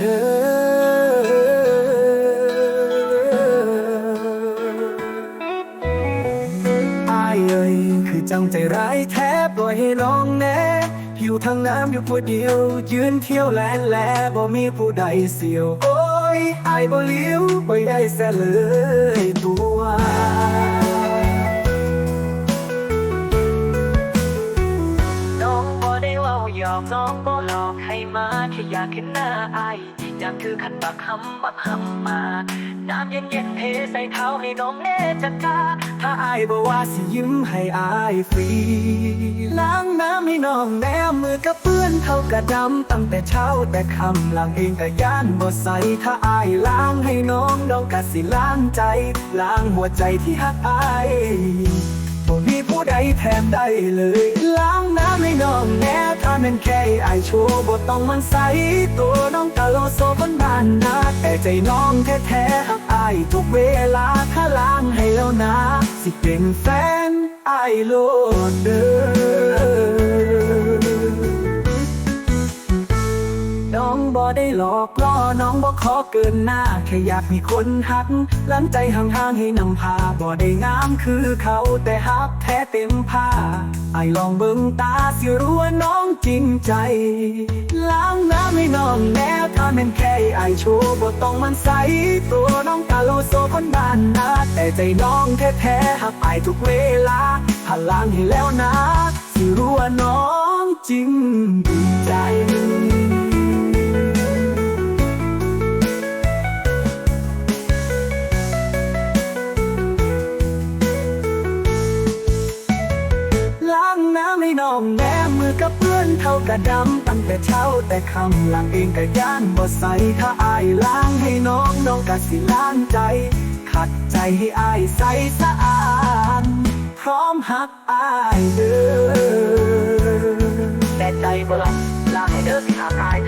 ด้ออายเอ้ยคือจังใจร้ายแท้ปล่อยให้น้องแน่อยู่ทางน้ำอยู่ผู้เดียว ยืนเที่ยวแลนแลบ่มีผู้ใดเสียว โอ้ยอายบ่เลี้ยวบ่ได้แซ่เลยตัวน้องบ่ได้เว่าหยอกน้องบ่ มาแค่อยากเห็นหน้าอายอยากคือขันบักหำบักหำมา น้ำเย็นๆเทใส่เท้าให้น้องแนจักาถ้าอายบอกว่าสิยิ้มให้อายฟรี ล้างน้ำให้น้องแนมมือกับเปื้อนเท่ากระดำตั้งแต่เช้าแต่คำล้างเองก็ย่านบ่ใสถ้าอายล้างให้น้องน้องก็สิล้างใจ ล้างหัวใจที่หักอายบ่มีผู้ใดแทนได้เลย ล้างน้ำให้น้องแน่ แมันแค่อายชูบ่ต้องมันใสตัวน้องกะโลโซบนบ้านนะแต่ใจน้องแท้ๆหักอายทุกเวลาถ้าล้างให้แล้วนะ สิเป็นแฟนไอายโลดเด้อ บ่ได้หลอกล่อน้องบ่ขอเกินหน้า แค่อยากมีคนหักลังใจห่างๆให้นำพาบ่ได้งามคือเขาแต่ฮักแท้เต็มผ้าไอลองเบิ่งตาสิรู้ว่าน้องจริงใจ ล้างน้ำให้น้องแน่ถ้าแม่นแค่ไอโชว์บ่ต้องมันใสตัวน้องกาโลโซคนบ้านนาแต่ใจน้องแท้ๆหักอทุกเวลาถ้าล้างให้แล้วนะ สิรู้ว่าน้องจริง น้องแนมมือกับเพื่อนเท่ากระดำตั้งแต่เช้าแต่คำหลังเองก็ย่านบ่ใสถ้าอายล้างให้น้องน้องก็สิล้างใจ ขัดใจให้อายใสสะอาดพร้อมหักอายเด้อแต่ใจบ่ลับลาให้เด้อสิหาอาย